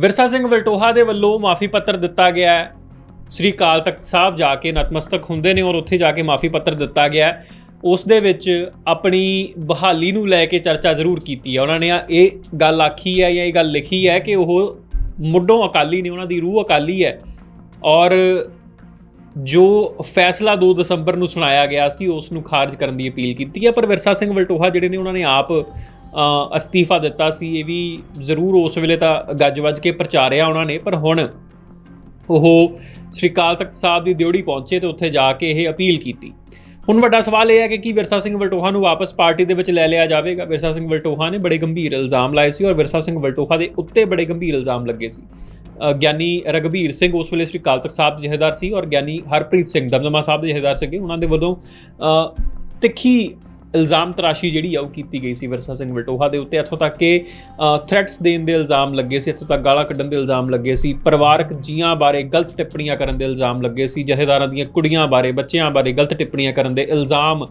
ਵਿਰਸਾ ਸਿੰਘ ਵਲਟੋਹਾ ਦੇ ਵੱਲੋਂ ਮਾਫੀ ਪੱਤਰ ਦਿੱਤਾ ਗਿਆ ਹੈ। ਸ੍ਰੀ ਅਕਾਲ ਤਖਤ ਸਾਹਿਬ ਜਾ ਕੇ ਨਤਮਸਤਕ ਹੁੰਦੇ ਨੇ ਔਰ ਉੱਥੇ ਜਾ ਕੇ ਮਾਫੀ ਪੱਤਰ ਦਿੱਤਾ ਗਿਆ ਉਸ ਦੇ ਵਿੱਚ ਆਪਣੀ ਬਹਾਲੀ ਨੂੰ ਲੈ ਕੇ ਚਰਚਾ ਜ਼ਰੂਰ ਕੀਤੀ ਹੈ। ਉਹਨਾਂ ਨੇ ਇਹ ਗੱਲ ਆਖੀ ਹੈ ਜਾਂ ਇਹ ਗੱਲ ਲਿਖੀ ਹੈ ਕਿ ਉਹ ਮੁੱਢੋਂ ਅਕਾਲੀ ਨੇ, ਉਹਨਾਂ ਦੀ ਰੂਹ ਅਕਾਲੀ ਹੈ। ਔਰ ਜੋ ਫੈਸਲਾ 2 ਦਸੰਬਰ ਨੂੰ ਸੁਣਾਇਆ ਗਿਆ ਸੀ, ਉਸ ਨੂੰ ਖਾਰਜ ਕਰਨ ਦੀ ਅਪੀਲ ਕੀਤੀ ਹੈ। ਪਰ ਵਿਰਸਾ ਸਿੰਘ ਵਲਟੋਹਾ ਜਿਹੜੇ ਨੇ, ਉਹਨਾਂ ਨੇ ਆਪ ਅਸਤੀਫਾ ਦਿੱਤਾ ਸੀ, ਇਹ ਵੀ ਜ਼ਰੂਰ ਉਸ ਵੇਲੇ ਤਾਂ ਗੱਜ-ਵੱਜ ਕੇ ਪ੍ਰਚਾਰਿਆ ਉਹਨਾਂ ਨੇ, ਪਰ ਹੁਣ ਉਹ ਸ੍ਰੀ ਕਾਲ ਤਖਤ ਸਾਹਿਬ ਦੀ ਦਿਉੜੀ ਪਹੁੰਚੇ ਤੇ ਉੱਥੇ ਜਾ ਕੇ ਇਹ ਅਪੀਲ ਕੀਤੀ। ਹੁਣ ਵੱਡਾ ਸਵਾਲ ਇਹ ਹੈ ਕਿ ਕੀ ਵਿਰਸਾ ਸਿੰਘ ਵਲਟੋਹਾ ਨੂੰ ਵਾਪਸ ਪਾਰਟੀ ਦੇ ਵਿੱਚ ਲੈ ਲਿਆ ਜਾਵੇਗਾ? ਵਿਰਸਾ ਸਿੰਘ ਵਲਟੋਹਾ ਨੇ ਬੜੇ ਗੰਭੀਰ ਇਲਜ਼ਾਮ ਲਾਏ ਸੀ ਔਰ ਵਿਰਸਾ ਸਿੰਘ ਵਲਟੋਹਾ ਦੇ ਉੱਤੇ ਬੜੇ ਗੰਭੀਰ ਇਲਜ਼ਾਮ ਲੱਗੇ ਸੀ। ਗਿਆਨੀ ਰਗਬੀਰ ਸਿੰਘ ਉਸ ਵੇਲੇ ਸ੍ਰੀ ਕਾਲ ਤਖਤ ਸਾਹਿਬ ਦੇ ਜਥੇਦਾਰ ਸੀ ਔਰ ਗਿਆਨੀ ਹਰਪ੍ਰੀਤ ਸਿੰਘ ਦਮਦਮਾ ਸਾਹਿਬ ਦੇ ਜਥੇਦਾਰ ਸੀਗੇ। ਉਹਨਾਂ ਦੇ ਵੱਲੋਂ ਤਿੱਖੀ ਇਲਜ਼ਾਮ ਤਰਾਸ਼ੀ ਜਿਹੜੀ ਆ ਉਹ ਕੀਤੀ ਗਈ ਸੀ ਵਿਰਸਾ ਸਿੰਘ ਵਟੋਹਾ ਦੇ ਉੱਤੇ। ਇੱਥੋਂ ਤੱਕ ਕਿ ਥ੍ਰੈਟਸ ਦੇਣ ਦੇ ਇਲਜ਼ਾਮ ਲੱਗੇ ਸੀ, ਇੱਥੋਂ ਤੱਕ ਗਾਲਾਂ ਕੱਢਣ ਦੇ ਇਲਜ਼ਾਮ ਲੱਗੇ ਸੀ, ਪਰਿਵਾਰਕ ਜੀਆਂ ਬਾਰੇ ਗਲਤ ਟਿੱਪਣੀਆਂ ਕਰਨ ਦੇ ਇਲਜ਼ਾਮ ਲੱਗੇ ਸੀ, ਜਥੇਦਾਰਾਂ ਦੀਆਂ ਕੁੜੀਆਂ ਬਾਰੇ, ਬੱਚਿਆਂ ਬਾਰੇ ਗਲਤ ਟਿੱਪਣੀਆਂ ਕਰਨ ਦੇ ਇਲਜ਼ਾਮ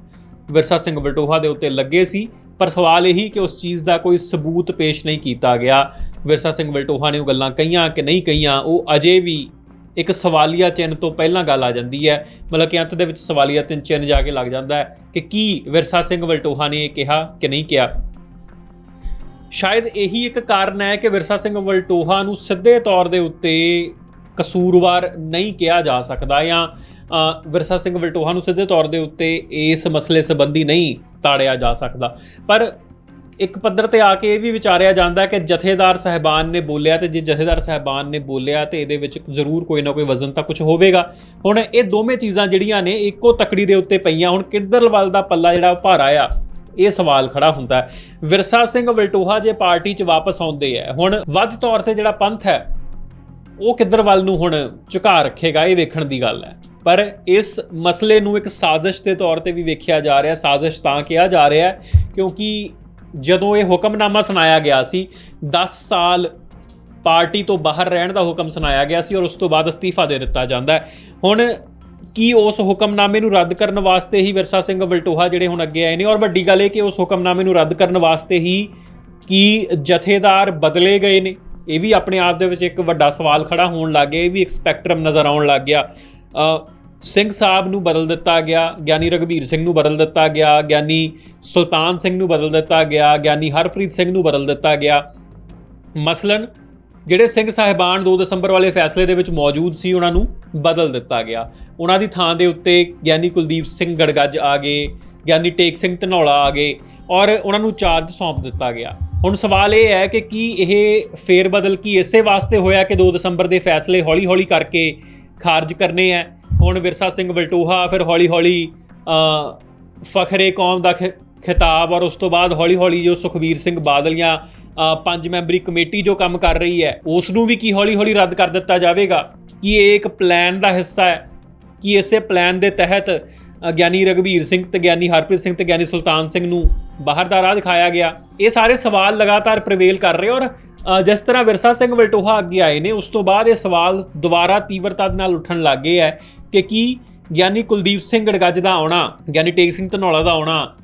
ਵਿਰਸਾ ਸਿੰਘ ਵਲਟੋਹਾ ਦੇ ਉੱਤੇ ਲੱਗੇ ਸੀ। ਪਰ ਸਵਾਲ ਇਹੀ ਕਿ ਉਸ ਚੀਜ਼ ਦਾ ਕੋਈ ਸਬੂਤ ਪੇਸ਼ ਨਹੀਂ ਕੀਤਾ ਗਿਆ। ਵਿਰਸਾ ਸਿੰਘ ਵਲਟੋਹਾ ਨੇ ਉਹ ਗੱਲਾਂ ਕਹੀਆਂ ਕਿ ਨਹੀਂ ਕਹੀਆਂ, ਉਹ ਅਜੇ ਵੀ ਇੱਕ ਸਵਾਲੀਆ ਚਿੰਨ੍ਹ ਤੋਂ ਪਹਿਲਾਂ ਗੱਲ ਆ ਜਾਂਦੀ ਹੈ। ਮਤਲਬ ਕਿ ਅੰਤ ਦੇ ਵਿੱਚ ਸਵਾਲੀਆ ਤਿੰਨ ਚਿੰਨ੍ਹ ਜਾ ਕੇ ਲੱਗ ਜਾਂਦਾ ਹੈ ਕਿ ਕੀ ਵਿਰਸਾ ਸਿੰਘ ਵਲਟੋਹਾ ਨੇ ਇਹ ਕਿਹਾ ਕਿ ਨਹੀਂ ਕਿਹਾ। ਸ਼ਾਇਦ ਇਹੀ ਇੱਕ ਕਾਰਨ ਹੈ ਕਿ ਵਿਰਸਾ ਸਿੰਘ ਵਲਟੋਹਾ ਨੂੰ ਸਿੱਧੇ ਤੌਰ ਦੇ ਉੱਤੇ ਕਸੂਰਵਾਰ ਨਹੀਂ ਕਿਹਾ ਜਾ ਸਕਦਾ ਜਾਂ ਵਿਰਸਾ ਸਿੰਘ ਵਲਟੋਹਾ ਨੂੰ ਸਿੱਧੇ ਤੌਰ ਦੇ ਉੱਤੇ ਇਸ ਮਸਲੇ ਸੰਬੰਧੀ ਨਹੀਂ ਤਾੜਿਆ ਜਾ ਸਕਦਾ। ਪਰ ਇੱਕ ਪੱਧਰ ਤੇ ਆ ਕੇ ਇਹ ਵੀ ਵਿਚਾਰਿਆ ਜਾਂਦਾ ਕਿ ਜਥੇਦਾਰ ਸਹਿਬਾਨ ਨੇ ਬੋਲਿਆ ਤੇ ਜੇ ਜਥੇਦਾਰ ਸਹਿਬਾਨ ਨੇ ਬੋਲਿਆ ਤੇ ਇਹਦੇ ਵਿੱਚ ਜ਼ਰੂਰ ਕੋਈ ਨਾ ਕੋਈ ਵਜ਼ਨ ਤਾਂ ਕੁਝ ਹੋਵੇਗਾ। ਹੁਣ ਇਹ ਦੋਵੇਂ ਚੀਜ਼ਾਂ ਜਿਹੜੀਆਂ ਨੇ ਇੱਕੋ ਤਕੜੀ ਦੇ ਉੱਤੇ ਪਈਆਂ। ਹੁਣ ਕਿੱਧਰਵਾਲ ਦਾ ਪੱਲਾ ਜਿਹੜਾ ਉਹ ਭਾਰਾ ਆ, ਇਹ ਸਵਾਲ ਖੜਾ ਹੁੰਦਾ ਵਿਰਸਾ ਸਿੰਘ ਵਲਟੋਹਾ ਜੇ ਪਾਰਟੀ 'ਚ ਵਾਪਸ ਆਉਂਦੇ ਆ, ਹੁਣ ਵੱਧ ਤੌਰ ਤੇ ਜਿਹੜਾ ਪੰਥ ਹੈ, ਉਹ ਕਿੱਧਰ ਵੱਲ ਨੂੰ ਹੁਣ ਝੁਕਾ ਰੱਖੇਗਾ, ਇਹ ਵੇਖਣ ਦੀ ਗੱਲ ਹੈ। ਪਰ ਇਸ ਮਸਲੇ ਨੂੰ ਇੱਕ ਸਾਜ਼ਿਸ਼ ਦੇ ਤੌਰ ਤੇ ਵੀ ਵੇਖਿਆ ਜਾ ਰਿਹਾ, ਸਾਜ਼ਿਸ਼ ਤਾਂ ਕਿਹਾ ਜਾ ਰਿਹਾ ਕਿਉਂਕਿ ਜਦੋਂ ਇਹ ਹੁਕਮਨਾਮਾ ਸੁਣਾਇਆ ਗਿਆ ਸੀ 10 ਸਾਲ ਪਾਰਟੀ ਤੋਂ ਬਾਹਰ ਰਹਿਣ ਦਾ ਹੁਕਮ ਸੁਣਾਇਆ ਗਿਆ ਸੀ ਔਰ ਉਸ ਤੋਂ ਬਾਅਦ ਅਸਤੀਫਾ ਦੇ ਦਿੱਤਾ ਜਾਂਦਾ ਹੈ। ਹੁਣ ਕੀ ਉਸ ਹੁਕਮਨਾਮੇ ਨੂੰ ਰੱਦ ਕਰਨ ਵਾਸਤੇ ਹੀ ਵਿਰਸਾ ਸਿੰਘ ਵਲਟੋਹਾ ਜਿਹੜੇ ਹੁਣ ਅੱਗੇ ਆਏ ਨੇ? ਔਰ ਵੱਡੀ ਗੱਲ ਇਹ ਕਿ ਉਸ ਹੁਕਮਨਾਮੇ ਨੂੰ ਰੱਦ ਕਰਨ ਵਾਸਤੇ ਹੀ ਕੀ ਜਥੇਦਾਰ ਬਦਲੇ ਗਏ ਨੇ? ਇਹ ਵੀ ਆਪਣੇ ਆਪ ਦੇ ਵਿੱਚ ਇੱਕ ਵੱਡਾ ਸਵਾਲ ਖੜਾ ਹੋਣ ਲੱਗ ਗਿਆ, ਇਹ ਵੀ ਇੱਕ ਸਪੈਕਟਰਮ ਨਜ਼ਰ ਆਉਣ ਲੱਗ ਗਿਆ। ਸਿੰਘ ਸਾਹਿਬ ਨੂੰ ਬਦਲ ਦਿੱਤਾ ਗਿਆ, ਗਿਆਨੀ ਰਗਵੀਰ ਸਿੰਘ ਨੂੰ ਬਦਲ ਦਿੱਤਾ ਗਿਆ, ਗਿਆਨੀ ਸੁਲਤਾਨ ਸਿੰਘ ਨੂੰ ਬਦਲ ਦਿੱਤਾ ਗਿਆ, ਗਿਆਨੀ ਹਰਪ੍ਰੀਤ ਸਿੰਘ ਨੂੰ ਬਦਲ ਦਿੱਤਾ ਗਿਆ। ਮਸਲਨ ਜਿਹੜੇ ਸਿੰਘ ਸਾਹਿਬਾਨ 2 ਦਸੰਬਰ ਵਾਲੇ ਫੈਸਲੇ ਦੇ ਵਿੱਚ ਮੌਜੂਦ ਸੀ, ਉਹਨਾਂ ਨੂੰ ਬਦਲ ਦਿੱਤਾ ਗਿਆ। ਉਹਨਾਂ ਦੀ ਥਾਂ ਦੇ ਉੱਤੇ ਗਿਆਨੀ ਕੁਲਦੀਪ ਸਿੰਘ ਗੜਗੱਜ ਆ ਗਏ, ਗਿਆਨੀ ਟੇਕ ਸਿੰਘ ਧਨੌਲਾ ਆ ਗਏ ਔਰ ਉਹਨਾਂ ਨੂੰ ਚਾਰਜ ਸੌਂਪ ਦਿੱਤਾ ਗਿਆ। ਹੁਣ ਸਵਾਲ ਇਹ ਹੈ ਕਿ ਕੀ ਇਹ ਫੇਰ ਬਦਲ ਕੀ ਇਸੇ ਵਾਸਤੇ ਹੋਇਆ ਕਿ 2 ਦਸੰਬਰ ਦੇ ਫੈਸਲੇ ਹੌਲੀ-ਹੌਲੀ ਕਰਕੇ ਖਾਰਜ ਕਰਨੇ ਆ ਹੁਣ ਵਿਰਸਾ ਸਿੰਘ ਬਲਟੂਹਾ, ਫਿਰ ਹੌਲੀ-ਹੌਲੀ ਫਖਰੇ ਕੌਮ ਦਾ ਖਿ- ਖਿਤਾਬ ਔਰ ਉਸ ਤੋਂ ਬਾਅਦ ਹੌਲੀ-ਹੌਲੀ ਜੋ ਸੁਖਬੀਰ ਸਿੰਘ ਬਾਦਲ ਜਾਂ ਪੰਜ ਮੈਂਬਰੀ ਕਮੇਟੀ ਜੋ ਕੰਮ ਕਰ ਰਹੀ ਹੈ, ਉਸ ਨੂੰ ਵੀ ਕੀ ਹੌਲੀ-ਹੌਲੀ ਰੱਦ ਕਰ ਦਿੱਤਾ ਜਾਵੇਗਾ? ਕੀ ਇਹ ਇੱਕ ਪਲਾਨ ਦਾ ਹਿੱਸਾ ਹੈ? ਕਿ ਇਸੇ ਪਲਾਨ ਦੇ ਤਹਿਤ ਗਿਆਨੀ ਰਗਵੀਰ ਸਿੰਘ ਤੇ ਗਿਆਨੀ ਹਰਪ੍ਰੀਤ ਸਿੰਘ ਤੇ ਗਿਆਨੀ ਸੁਲਤਾਨ ਸਿੰਘ ਨੂੰ ਬਾਹਰ ਦਾ ਰਾਹ ਦਿਖਾਇਆ ਗਿਆ? ਇਹ ਸਾਰੇ ਸਵਾਲ ਲਗਾਤਾਰ ਪ੍ਰਵੇਲ ਕਰ ਰਹੇ ਔਰ ਜਿਸ ਤਰ੍ਹਾਂ ਵਿਰਸਾ ਸਿੰਘ ਵਲਟੋਹਾ ਅੱਗੇ ਆਏ ਨੇ, ਉਸ ਤੋਂ ਬਾਅਦ ਇਹ ਸਵਾਲ ਦੁਬਾਰਾ ਤੀਵਰਤਾ ਦੇ ਨਾਲ ਉੱਠਣ ਲੱਗ ਗਏ ਹੈ ਕਿ ਕੀ ਗਿਆਨੀ ਕੁਲਦੀਪ ਸਿੰਘ ਗੜਗੱਜ ਦਾ ਆਉਣਾ, ਗਿਆਨੀ ਟੇਕ ਸਿੰਘ ਧਨੌਲਾ ਦਾ ਆਉਣਾ,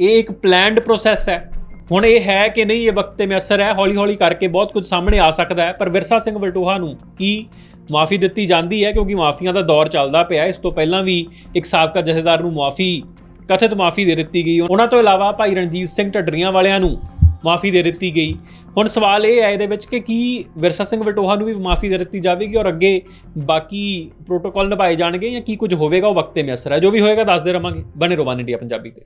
ਇਹ ਇੱਕ ਪਲਾਨਡ ਪ੍ਰੋਸੈਸ ਹੈ। ਹੁਣ ਇਹ ਹੈ ਕਿ ਨਹੀਂ, ਇਹ ਵਕਤ ਤੇ ਮਿਅਸਰ ਹੈ ਹੌਲੀ ਹੌਲੀ ਕਰਕੇ ਬਹੁਤ ਕੁਝ ਸਾਹਮਣੇ ਆ ਸਕਦਾ ਹੈ, ਪਰ ਵਿਰਸਾ ਸਿੰਘ ਵਲਟੋਹਾ ਨੂੰ ਕੀ ਮਾਫੀ ਦਿੱਤੀ ਜਾਂਦੀ ਹੈ, ਕਿਉਂਕਿ ਮਾਫੀਆਂ ਦਾ ਦੌਰ ਚੱਲਦਾ ਪਿਆ ਇਸ ਤੋਂ ਪਹਿਲਾਂ ਵੀ ਇੱਕ ਸਾਬਕਾ ਜਥੇਦਾਰ ਨੂੰ ਮਾਫੀ, ਕਥਿਤ ਮਾਫੀ ਦੇ ਦਿੱਤੀ ਗਈ ਉਹਨਾਂ ਤੋਂ ਇਲਾਵਾ ਭਾਈ ਰਣਜੀਤ ਸਿੰਘ ਢੱਡਰੀਆਂ ਵਾਲਿਆਂ ਨੂੰ ਮਾਫੀ ਦੇ ਦਿੱਤੀ ਗਈ। ਹੁਣ ਸਵਾਲ ਇਹ ਹੈ ਇਹਦੇ ਵਿੱਚ ਕਿ ਕੀ ਵਿਰਸਾ ਸਿੰਘ ਵਟੋਹਾ ਨੂੰ ਵੀ ਮਾਫੀ ਦੇ ਦਿੱਤੀ ਜਾਵੇਗੀ ਔਰ ਅੱਗੇ ਬਾਕੀ ਪ੍ਰੋਟੋਕਾਲ ਨਿਭਾਏ ਜਾਣਗੇ ਜਾਂ ਕੀ ਕੁਝ ਹੋਵੇਗਾ, ਉਹ ਵਕਤ ਤੇ ਮਿਅਸਰ ਹੈ। ਜੋ ਵੀ ਹੋਏਗਾ, ਦੱਸਦੇ ਰਵਾਂਗੇ। ਬਣੇ ਰੋਵਾਨ ਇੰਡੀਆ ਪੰਜਾਬੀ ਤੇ।